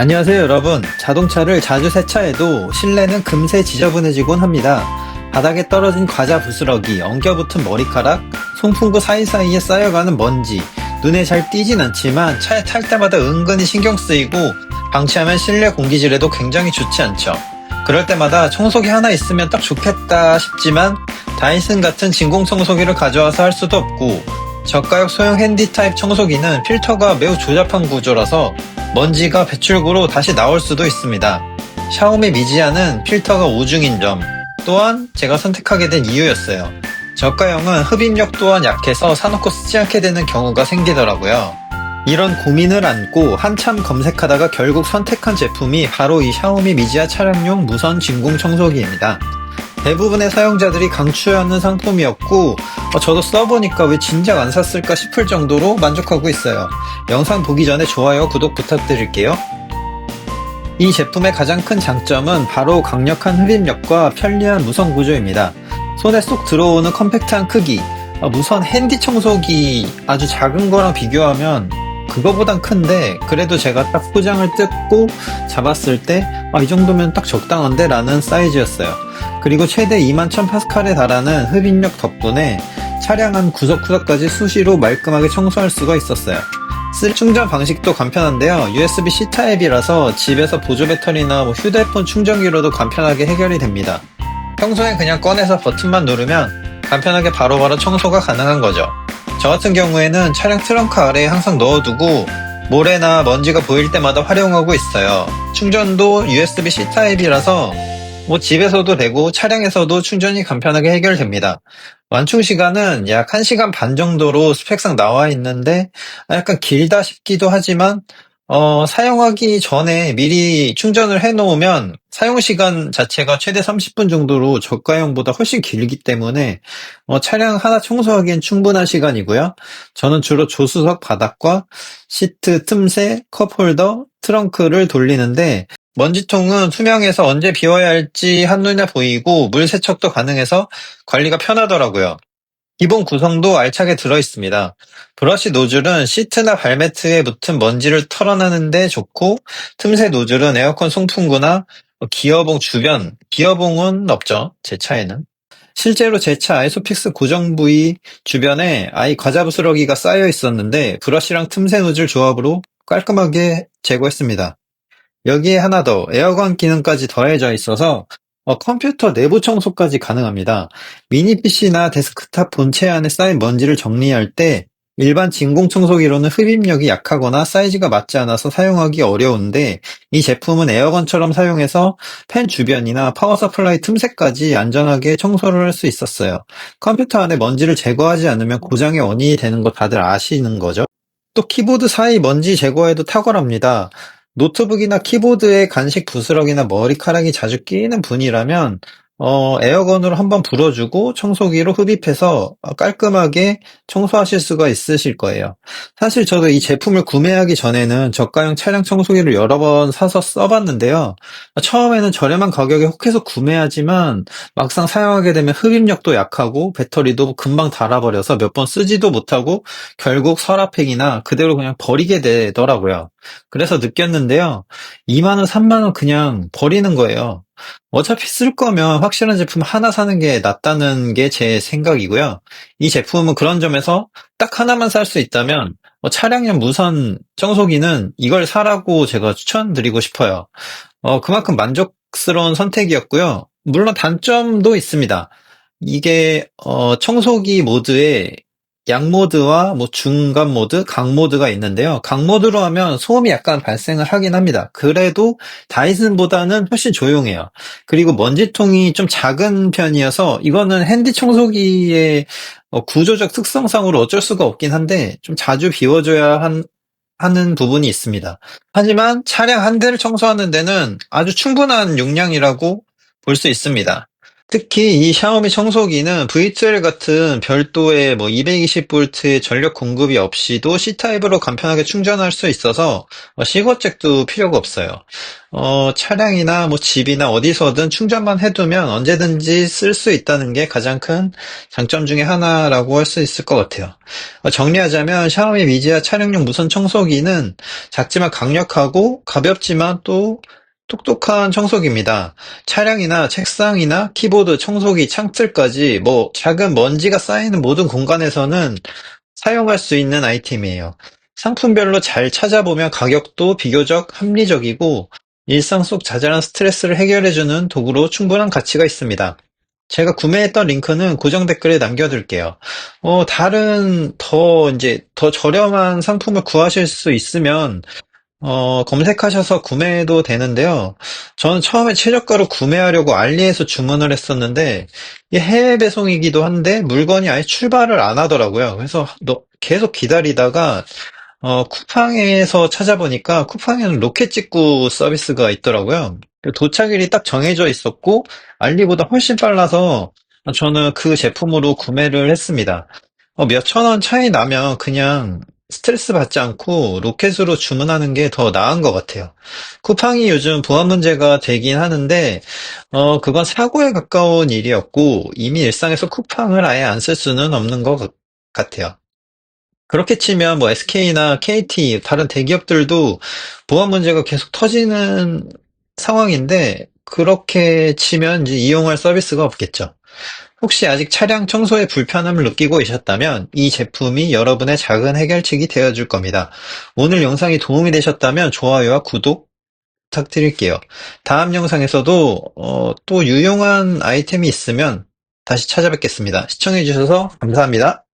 안녕하세요 여러분. 자동차를 자주 세차해도 실내는 금세 지저분해지곤 합니다. 바닥에 떨어진 과자 부스러기, 엉겨붙은 머리카락, 송풍구 사이사이에 쌓여가는 먼지. 눈에 잘 띄진 않지만 차에 탈 때마다 은근히 신경 쓰이고 방치하면 실내 공기질에도 굉장히 좋지 않죠. 그럴 때마다 청소기 하나 있으면 딱 좋겠다 싶지만 다이슨 같은 진공 청소기를 가져와서 할 수도 없고 저가형 소형 핸디 타입 청소기는 필터가 매우 조잡한 구조라서 먼지가 배출구로 다시 나올 수도 있습니다. 샤오미 미지아는 필터가 우중인 점 또한 제가 선택하게 된 이유였어요. 저가형은 흡입력 또한 약해서 사놓고 쓰지 않게 되는 경우가 생기더라고요. 이런 고민을 안고 한참 검색하다가 결국 선택한 제품이 바로 이 샤오미 미지아 차량용 무선 진공 청소기입니다. 대부분의 사용자들이 강추하는 상품이었고 어, 저도 써보니까 왜 진작 안 샀을까 싶을 정도로 만족하고 있어요. 영상 보기 전에 좋아요, 구독 부탁드릴게요. 이 제품의 가장 큰 장점은 바로 강력한 흡입력과 편리한 무선 구조입니다. 손에 쏙 들어오는 컴팩트한 크기, 어, 무선 핸디 청소기 아주 작은 거랑 비교하면 그거보단 큰데 그래도 제가 딱 포장을 뜯고 잡았을 때이 정도면 딱 적당한데 라는 사이즈였어요. 그리고 최대 21,000파스칼에 달하는 흡입력 덕분에 차량 한 구석구석까지 수시로 말끔하게 청소할 수가 있었어요. 쓸 충전 방식도 간편한데요. USB-C 타입이라서 집에서 보조 배터리나 뭐 휴대폰 충전기로도 간편하게 해결이 됩니다. 평소엔 그냥 꺼내서 버튼만 누르면 간편하게 바로 바로 청소가 가능한 거죠. 저 같은 경우에는 차량 트렁크 아래에 항상 넣어두고 모래나 먼지가 보일 때마다 활용하고 있어요. 충전도 USB-C 타입이라서 뭐 집에서도 되고 차량에서도 충전이 간편하게 해결됩니다. 완충 시간은 약 1시간 반 정도로 스펙상 나와 있는데 약간 길다 싶기도 하지만 어, 사용하기 전에 미리 충전을 해 놓으면 사용 시간 자체가 최대 30분 정도로 저가형보다 훨씬 길기 때문에 어, 차량 하나 청소하기엔 충분한 시간이고요. 저는 주로 조수석 바닥과 시트 틈새, 컵홀더, 트렁크를 돌리는데 먼지통은 투명해서 언제 비워야 할지 한눈에 보이고 물 세척도 가능해서 관리가 편하더라고요. 기본 구성도 알차게 들어있습니다. 브러쉬 노즐은 시트나 발매트에 붙은 먼지를 털어내는데 좋고 틈새 노즐은 에어컨 송풍구나 기어봉 주변, 기어봉은 없죠. 제 차에는. 실제로 제 차 아이소픽스 고정 부위 주변에 아이 과자 부스러기가 쌓여 있었는데 브러쉬랑 틈새 노즐 조합으로 깔끔하게 제거했습니다. 여기에 하나 더 에어건 기능까지 더해져 있어서 어, 컴퓨터 내부 청소까지 가능합니다. 미니 PC나 데스크탑 본체 안에 쌓인 먼지를 정리할 때 일반 진공 청소기로는 흡입력이 약하거나 사이즈가 맞지 않아서 사용하기 어려운데 이 제품은 에어건처럼 사용해서 팬 주변이나 파워 서플라이 틈새까지 안전하게 청소를 할 수 있었어요. 컴퓨터 안에 먼지를 제거하지 않으면 고장의 원인이 되는 거 다들 아시는 거죠? 또 키보드 사이 먼지 제거에도 탁월합니다. 노트북이나 키보드에 간식 부스럭이나 머리카락이 자주 끼이는 분이라면 어, 에어건으로 한번 불어주고 청소기로 흡입해서 깔끔하게 청소하실 수가 있으실 거예요. 사실 저도 이 제품을 구매하기 전에는 저가형 차량 청소기를 여러 번 사서 써봤는데요. 처음에는 저렴한 가격에 혹해서 구매하지만 막상 사용하게 되면 흡입력도 약하고 배터리도 금방 닳아버려서 몇 번 쓰지도 못하고 결국 서랍팩이나 그대로 그냥 버리게 되더라고요. 그래서 느꼈는데요. 2만원, 3만원 그냥 버리는 거예요. 어차피 쓸 거면 확실한 제품 하나 사는 게 낫다는 게 제 생각이고요. 이 제품은 그런 점에서 딱 하나만 살 수 있다면 뭐 차량용 무선 청소기는 이걸 사라고 제가 추천드리고 싶어요. 어, 그만큼 만족스러운 선택이었고요. 물론 단점도 있습니다. 이게 어, 청소기 모드에 양 모드와 뭐 중간 모드, 강 모드가 있는데요. 강 모드로 하면 소음이 약간 발생을 하긴 합니다. 그래도 다이슨보다는 훨씬 조용해요. 그리고 먼지통이 좀 작은 편이어서 이거는 핸디 청소기의 어, 구조적 특성상으로 어쩔 수가 없긴 한데 좀 자주 비워줘야 한, 하는 부분이 있습니다. 하지만 차량 한 대를 청소하는 데는 아주 충분한 용량이라고 볼 수 있습니다. 특히 이 샤오미 청소기는 V2L 같은 별도의 뭐 220V의 전력 공급이 없이도 C타입으로 간편하게 충전할 수 있어서 뭐 시거잭도 필요가 없어요. 어, 차량이나 뭐 집이나 어디서든 충전만 해두면 언제든지 쓸 수 있다는 게 가장 큰 장점 중에 하나라고 할 수 있을 것 같아요. 어, 정리하자면 샤오미 미지아 차량용 무선 청소기는 작지만 강력하고 가볍지만 또 똑똑한 청소기입니다. 차량이나 책상이나 키보드, 청소기, 창틀까지 뭐 작은 먼지가 쌓이는 모든 공간에서는 사용할 수 있는 아이템이에요. 상품별로 잘 찾아보면 가격도 비교적 합리적이고 일상 속 자잘한 스트레스를 해결해주는 도구로 충분한 가치가 있습니다. 제가 구매했던 링크는 고정 댓글에 남겨둘게요. 어, 다른 더 이제 더 저렴한 상품을 구하실 수 있으면 어, 검색하셔서 구매도 되는데요. 저는 처음에 최저가로 구매하려고 알리에서 주문을 했었는데, 이게 해외 배송이기도 한데, 물건이 아예 출발을 안 하더라고요. 그래서 너- 계속 기다리다가, 어, 쿠팡에서 찾아보니까, 쿠팡에는 로켓 직구 서비스가 있더라고요. 도착일이 딱 정해져 있었고, 알리보다 훨씬 빨라서, 저는 그 제품으로 구매를 했습니다. 어, 몇천 원 차이 나면 그냥 스트레스 받지 않고 로켓으로 주문하는 게 더 나은 것 같아요. 쿠팡이 요즘 보안 문제가 되긴 하는데, 어, 그건 사고에 가까운 일이었고, 이미 일상에서 쿠팡을 아예 안 쓸 수는 없는 것 같- 같아요. 그렇게 치면 뭐 SK나 KT, 다른 대기업들도 보안 문제가 계속 터지는 상황인데, 그렇게 치면 이제 이용할 서비스가 없겠죠. 혹시 아직 차량 청소에 불편함을 느끼고 계셨다면 이 제품이 여러분의 작은 해결책이 되어줄 겁니다. 오늘 영상이 도움이 되셨다면 좋아요와 구독 부탁드릴게요. 다음 영상에서도 어, 또 유용한 아이템이 있으면 다시 찾아뵙겠습니다. 시청해주셔서 감사합니다.